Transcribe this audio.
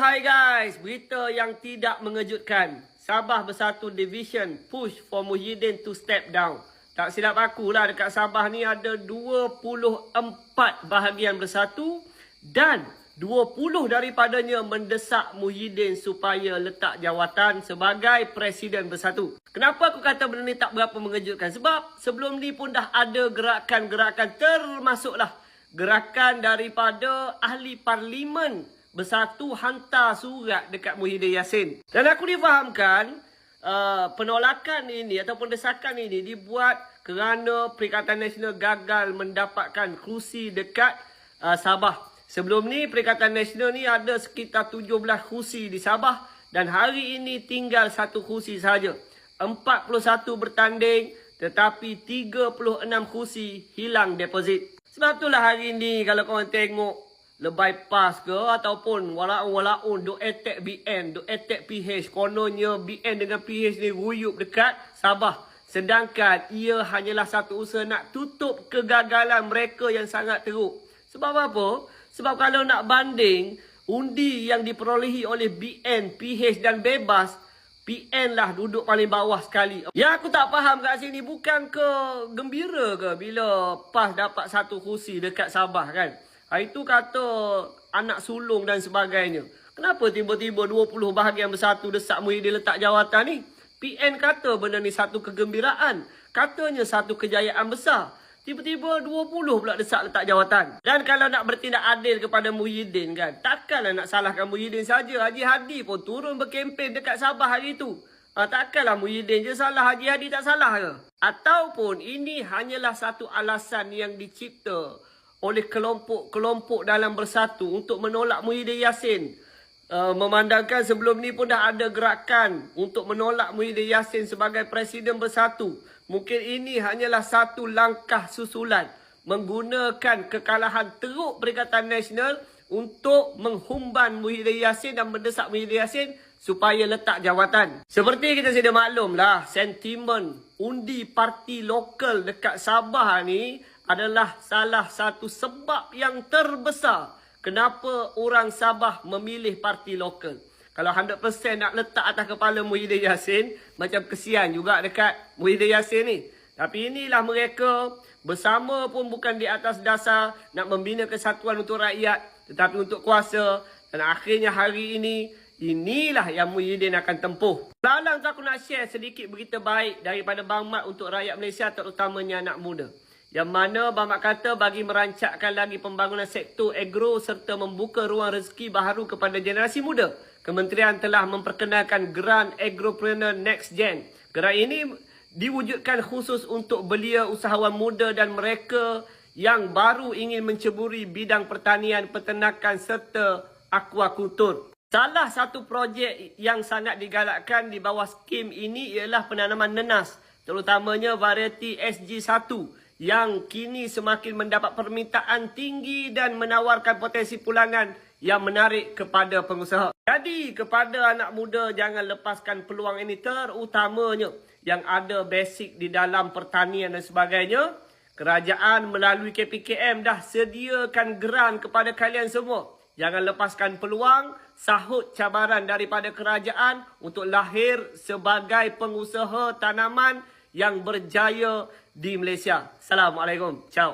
hai guys. Berita yang tidak mengejutkan. Sabah Bersatu Division push for Muhyiddin to step down. Tak silap aku lah dekat Sabah ni ada 24 bahagian bersatu dan 20 daripadanya mendesak Muhyiddin supaya letak jawatan sebagai Presiden Bersatu. Kenapa aku kata benda ni tak berapa mengejutkan? Sebab sebelum ni pun dah ada gerakan-gerakan termasuklah gerakan daripada ahli parlimen bersatu hantar surat dekat Muhyiddin Yassin. Dan aku difahamkan uh, penolakan ini ataupun desakan ini dibuat kerana Perikatan Nasional gagal mendapatkan kerusi dekat uh, Sabah. Sebelum ni Perikatan Nasional ni ada sekitar 17 kerusi di Sabah dan hari ini tinggal satu kerusi sahaja. 41 bertanding tetapi 36 kerusi hilang deposit. Sebab itulah hari ini kalau korang tengok lebay pas ke ataupun walaun-walaun duk attack BN, duk attack PH. Kononnya BN dengan PH ni ruyup dekat Sabah. Sedangkan ia hanyalah satu usaha nak tutup kegagalan mereka yang sangat teruk. Sebab apa? Sebab kalau nak banding undi yang diperolehi oleh BN, PH dan Bebas, PN lah duduk paling bawah sekali. Yang aku tak faham kat sini bukan ke gembira ke bila PAS dapat satu kursi dekat Sabah kan? Hari tu kata anak sulung dan sebagainya. Kenapa tiba-tiba 20 bahagian bersatu desak Muhyiddin letak jawatan ni? PN kata benda ni satu kegembiraan. Katanya satu kejayaan besar. Tiba-tiba 20 pula desak letak jawatan. Dan kalau nak bertindak adil kepada Muhyiddin kan, takkanlah nak salahkan Muhyiddin saja. Haji Hadi pun turun berkempen dekat Sabah hari itu. Ha, takkanlah Muhyiddin je salah, Haji Hadi tak salah ke? Ataupun ini hanyalah satu alasan yang dicipta oleh kelompok-kelompok dalam bersatu untuk menolak Muhyiddin Yassin. Uh, memandangkan sebelum ni pun dah ada gerakan untuk menolak Muhyiddin Yassin sebagai Presiden Bersatu. Mungkin ini hanyalah satu langkah susulan menggunakan kekalahan teruk Perikatan Nasional untuk menghumban Muhyiddin Yassin dan mendesak Muhyiddin Yassin supaya letak jawatan. Seperti kita sudah maklum lah, sentimen undi parti lokal dekat Sabah ni adalah salah satu sebab yang terbesar kenapa orang Sabah memilih parti lokal. Kalau 100% nak letak atas kepala Muhyiddin Yassin, macam kesian juga dekat Muhyiddin Yassin ni. Tapi inilah mereka bersama pun bukan di atas dasar nak membina kesatuan untuk rakyat, tetapi untuk kuasa. Dan akhirnya hari ini, inilah yang Muhyiddin akan tempuh. Lalang aku nak share sedikit berita baik daripada Bang Mat untuk rakyat Malaysia terutamanya anak muda. Yang mana Bamak kata bagi merancakkan lagi pembangunan sektor agro serta membuka ruang rezeki baharu kepada generasi muda. Kementerian telah memperkenalkan Grant Agropreneur Next Gen. Geran ini diwujudkan khusus untuk belia usahawan muda dan mereka yang baru ingin menceburi bidang pertanian, peternakan serta aquakultur. Salah satu projek yang sangat digalakkan di bawah skim ini ialah penanaman nenas, terutamanya varieti SG1 yang kini semakin mendapat permintaan tinggi dan menawarkan potensi pulangan yang menarik kepada pengusaha. Jadi kepada anak muda jangan lepaskan peluang ini terutamanya yang ada basic di dalam pertanian dan sebagainya. Kerajaan melalui KPKM dah sediakan geran kepada kalian semua. Jangan lepaskan peluang, sahut cabaran daripada kerajaan untuk lahir sebagai pengusaha tanaman yang berjaya di Malaysia. Assalamualaikum. Ciao.